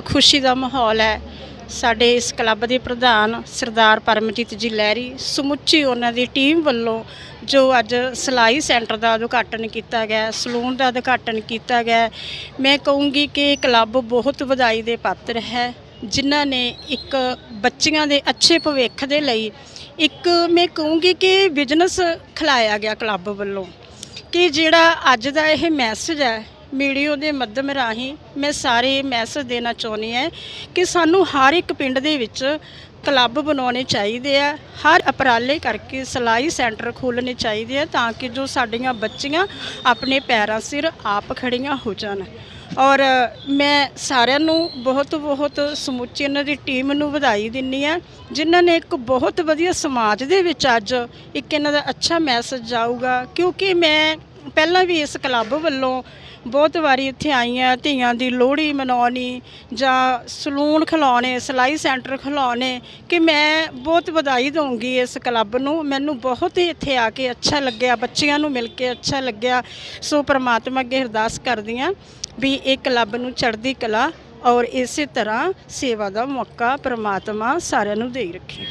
ਖੁਸ਼ੀ ਦਾ ਮਾਹੌਲ ਹੈ। ਸਾਡੇ ਇਸ ਕਲੱਬ ਦੇ ਪ੍ਰਧਾਨ ਸਰਦਾਰ ਪਰਮਜੀਤ ਜੀ ਲਹਿਰੀ ਸਮੁੱਚੀ ਉਹਨਾਂ ਦੀ ਟੀਮ ਵੱਲੋਂ ਜੋ ਅੱਜ ਸਿਲਾਈ ਸੈਂਟਰ ਦਾ ਉਦਘਾਟਨ ਕੀਤਾ ਗਿਆ, ਸਲੂਨ ਦਾ ਉਦਘਾਟਨ ਕੀਤਾ ਗਿਆ, ਮੈਂ ਕਹੂੰਗੀ ਕਿ ਕਲੱਬ ਬਹੁਤ ਵਧਾਈ ਦੇ ਪਾਤਰ ਹੈ, ਜਿਨ੍ਹਾਂ ਨੇ ਇੱਕ ਬੱਚੀਆਂ ਦੇ ਅੱਛੇ ਭਵਿੱਖ ਦੇ ਲਈ ਇੱਕ ਮੈਂ ਕਹੂੰਗੀ ਕਿ ਬਿਜ਼ਨਸ ਖਿਲਾਇਆ ਗਿਆ ਕਲੱਬ ਵੱਲੋਂ। ਕਿ ਜਿਹੜਾ ਅੱਜ ਦਾ ਇਹ ਮੈਸੇਜ ਹੈ ਮੀਡੀਓ ਦੇ ਮਾਧਿਅਮ ਰਾਹੀਂ ਮੈਂ ਸਾਰੇ ਮੈਸੇਜ ਦੇਣਾ ਚਾਹੁੰਦੀ ਹਾਂ ਕਿ ਸਾਨੂੰ ਹਰ ਇੱਕ ਪਿੰਡ ਦੇ ਵਿੱਚ ਕਲੱਬ ਬਣਾਉਣੇ ਚਾਹੀਦੇ ਆ, ਹਰ ਉਪਰਾਲੇ ਕਰਕੇ ਸਿਲਾਈ ਸੈਂਟਰ ਖੋਲ੍ਹਣੇ ਚਾਹੀਦੇ ਆ ਤਾਂ ਕਿ ਜੋ ਸਾਡੀਆਂ ਬੱਚੀਆਂ ਆਪਣੇ ਪੈਰਾਂ ਸਿਰ ਆਪ ਖੜੀਆਂ ਹੋ ਜਾਣ। ਔਰ ਮੈਂ ਸਾਰਿਆਂ ਨੂੰ ਬਹੁਤ ਬਹੁਤ ਸਮੁੱਚੀ ਇਹਨਾਂ ਦੀ ਟੀਮ ਨੂੰ ਵਧਾਈ ਦਿੰਨੀ ਆ ਜਿਨ੍ਹਾਂ ਨੇ ਇੱਕ ਬਹੁਤ ਵਧੀਆ ਸਮਾਜ ਦੇ ਵਿੱਚ ਅੱਜ ਇੱਕ ਇਹਨਾਂ ਦਾ ਅੱਛਾ ਮੈਸੇਜ ਜਾਊਗਾ, ਕਿਉਂਕਿ ਮੈਂ ਪਹਿਲਾਂ ਵੀ ਇਸ ਕਲੱਬ ਵੱਲੋਂ ਬਹੁਤ ਵਾਰੀ ਇੱਥੇ ਆਈਆਂ, ਧੀਆਂ ਦੀ ਲੋਹੜੀ ਮਨਾਉਣੀ ਜਾਂ ਸਲੂਨ ਖਿਲਾਉਣੇ, ਸਿਲਾਈ ਸੈਂਟਰ ਖਿਲਾਉਣੇ, ਕਿ ਮੈਂ ਬਹੁਤ ਵਧਾਈ ਦਊਂਗੀ ਇਸ ਕਲੱਬ ਨੂੰ। ਮੈਨੂੰ ਬਹੁਤ ਹੀ ਇੱਥੇ ਆ ਕੇ ਅੱਛਾ ਲੱਗਿਆ, ਬੱਚਿਆਂ ਨੂੰ ਮਿਲ ਕੇ ਅੱਛਾ ਲੱਗਿਆ। ਸੋ ਪ੍ਰਮਾਤਮਾ ਅੱਗੇ ਅਰਦਾਸ ਕਰਦੀ ਹਾਂ ਵੀ ਇਹ ਕਲੱਬ ਨੂੰ ਚੜ੍ਹਦੀ ਕਲਾ ਔਰ ਇਸੇ ਤਰ੍ਹਾਂ ਸੇਵਾ ਦਾ ਮੌਕਾ ਪ੍ਰਮਾਤਮਾ ਸਾਰਿਆਂ ਨੂੰ ਦੇ ਰੱਖੇ।